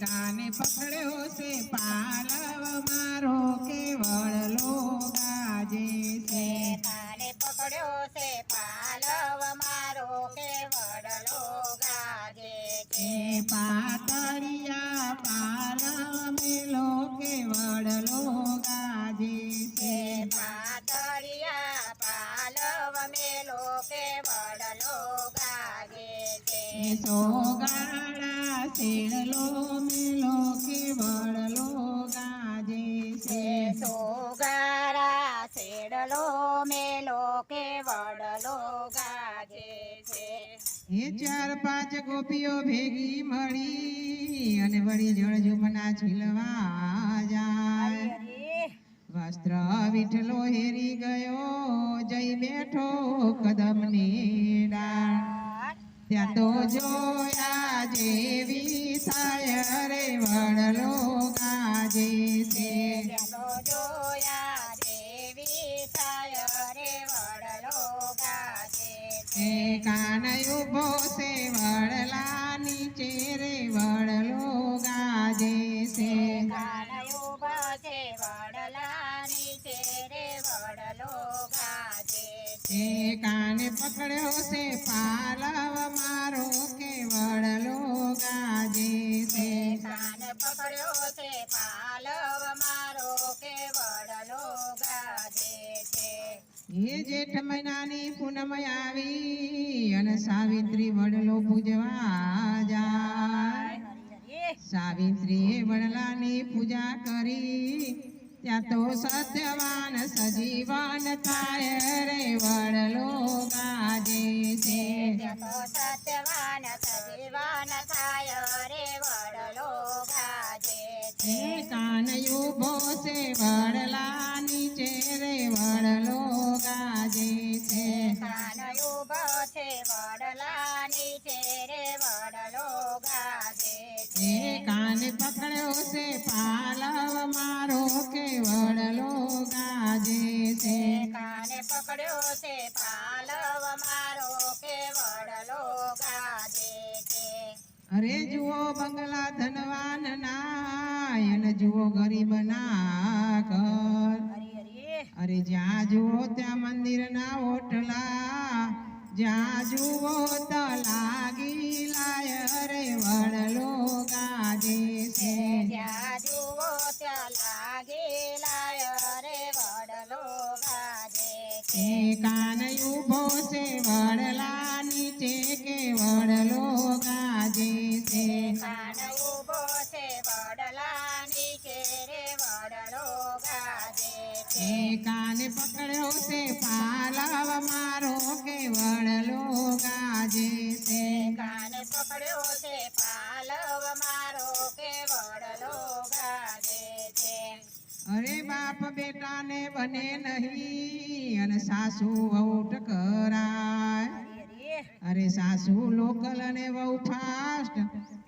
કાને પકડ્યો છે પાલવ મારો કેવળલો ગાજે છે. કાને પકડ્યો છે પાલવ મારો કે વડલો ગાજે છે. પાતળિયા પાલવ મેલો કેવળલો ગાજે છે. પાતળિયા પાલવ મેલો કે વડલો ગાજે છે. મેલો કેવળલો ગાજે છે સોગારા શેડલો મેલો કે વડલો ગાજે છે એ ચાર પાંચ ગોપીઓ ભેગી મળી અને વળી જળજુમના છીલવા જાય વસ્ત્ર વિઠલો હેરી ગયો જઈ બેઠો કદમની ડાળ ત્યાં તો જોયા જેવી થાય રે વડલો ગાજે છે. જોયા દેવી થાય રે વડલો ગાજે છે. કાન ઊભો છે વડલા નીચે રે વડલો ગાજે છે કાન ઊભા છે વડલા નીચે રે વડલો ગાજે છે કાને પકડ્યો છે પાલવ મારો કાન પકડ્યો છે પાલવ મારો કે વડલો ગાજે છે. એ જેઠ મહિનાની પૂનમ આવી અને સાવિત્રી વડલો પૂજવા જાય. સાવિત્રી સાવિત્રીએ વડલાની પૂજા કરી. ત્યાં તો સત્યવાન સજીવન થાય રે વડલો ગાજે છે. સત્યવાન સજીવન થાય રે એ કાન ઊભો છે વડલા નીચે રે વડલો ગાજે છે. કાન ઊભો છે વડલા નીચે રે વડલો ગાજે છે. કાન પકડ્યો છે પાલવ મારો કે વડલો ગાજે છે. કાને પકડ્યો છે પાલવ મારો કે વડલો ગાજે છે. અરે જુઓ બંગલા ધનવાન જુઓ ગરીબ ના હરી અરે જ્યાં જુઓ ત્યાં મંદિર ના ઓટલા. જ્યાં જુઓ તો લાગી લાય અરે વડલો ગાજે છે. ત્યાં જુઓ ત્યાં લાગેલા રે વડલો ગાજે છે. કાન ઊભો છે વડલા નીચે કે વડલો ગાજે છે. કાન ઊભો છે વડલા કાને પકડ્યો છે પાલવ મારો કે વડલો ગાજે છે. કાને પકડ્યો છે પાલવ મારો કે વડલો ગાજે છે. અરે બાપ બેટાને બને નહીં અને સાસુ આઉટ હરી અરે સાસુ લોકલ અને બહુ ફાસ્ટ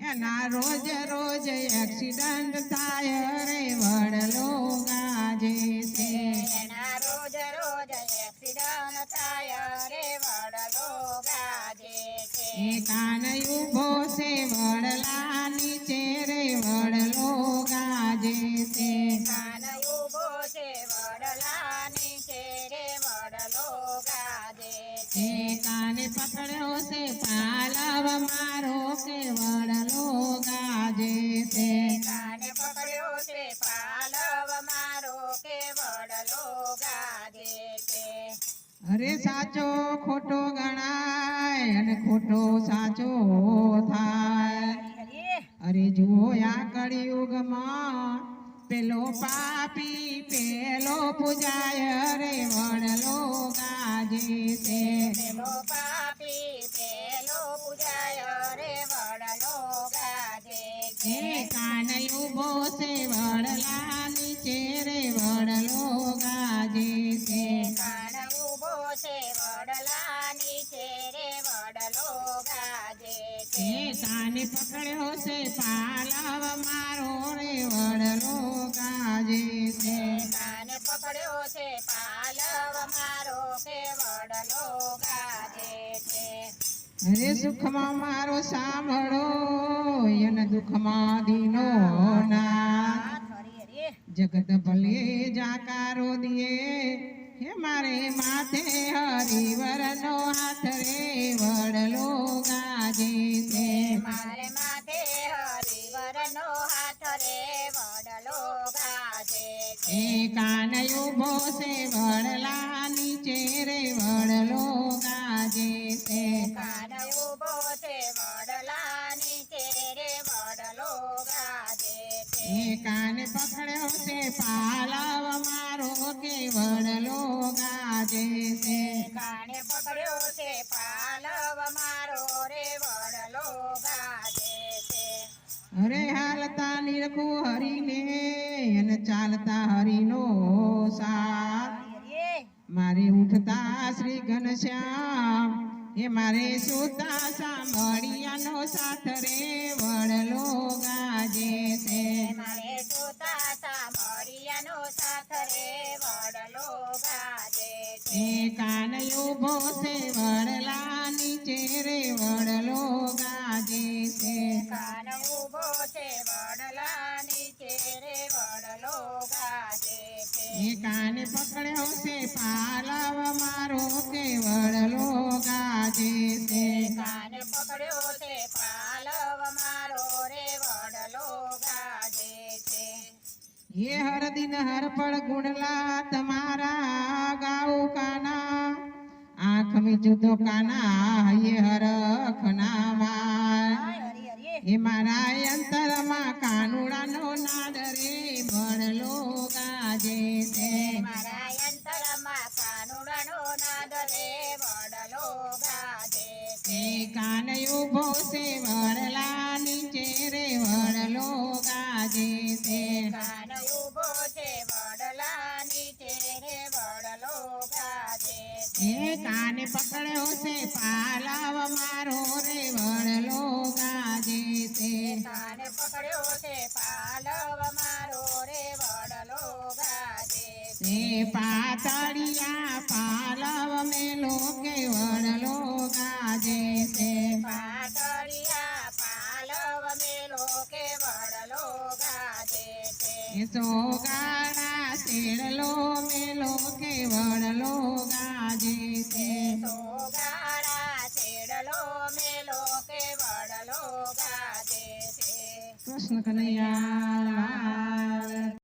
એના રોજ રોજ એક્સિડન્ટ થાય રે કાન ઊભો છે વડલા નીચે અરે સાચો ખોટો ગણાય અને ખોટો સાચો થાય. અરે જુઓ આ કળિયુગમાં પેલો પાપી પેલો પૂજાય અરે વડલો ગાજે છે. પેલો પાપી પેલો પૂજાય રે વડલો ગાજે છે. કાન ઊભો છે. પાલવ મારો રે વડલો ગાજે છે. કાને પકડ્યો છે પાલવ મારો કે વડલો ગાજે છે. હરે સુખમાં મારો સાંભળો અને દુઃખમાં દીનો જગત ભલે જાકારો દિયે હે મારે માથે હરિવરનો હાથ રે વડલો ગાજે છે મારે હાથ રે વડલો ગાજે છે એ કાન ઊભો છે વડલા નીચે રે વડલો ગાજે છે કાન ઊભો છે વડલા નીચે રે વડલો ગાજે છે કાન પકડ્યો છે પાલવ મારો કે વડલો ગાજે છે કાને પકડ્યો છે પાલવ મારો રે વડલો ગાજે અરે હાલતા નિરખો હરીને અને ચાલતા હરીનો સાથ. મારે ઉઠતા શ્રી ઘનશ્યામ, એ મારે સુતા સાંભળિયાનો સાથ રે, વડલો ગાજે છે. મારે સાંભળિયાનો સાથ રે વડલો ગાજે છે. એ કાન ઊભો છે વડલા નીચે રે વડલો ગાજે છે. કાન ઊભો છે વડલા નીચે રે વડલો ગાજે છે. કાન પકડ્યો છે પાલવ મારો કે વડલો ગાજે છે. કાન પકડ્યો છે પાલવ મારો રે એ हर दिन ગુણલા તમારા ગાઉ કાના. આંખ મે જુદો કાના એ હરખ નામાં હાય હરી હરી એ મારા અંતરમાં કાનુડાનો નાદ રે ભણલો ગાજે છે છે વડલા નીચે રે વડલો ગાજે છે. કાને પકડ્યો છે પાલવ મારો રે વડલો ગાજે છે. કાને પકડ્યો છે પાલવ મારો રે વડલો ગાજે છે. પાતળિયા પાલવ મેલો કે વડલો ગાજે છે. પાતળિયા સોગાડા શેડલો મેલો કે લો ગાજે છે. સોગાડા તેડલો મેલો કે વડલો ગાજે છે. કૃષ્ણ કનૈયા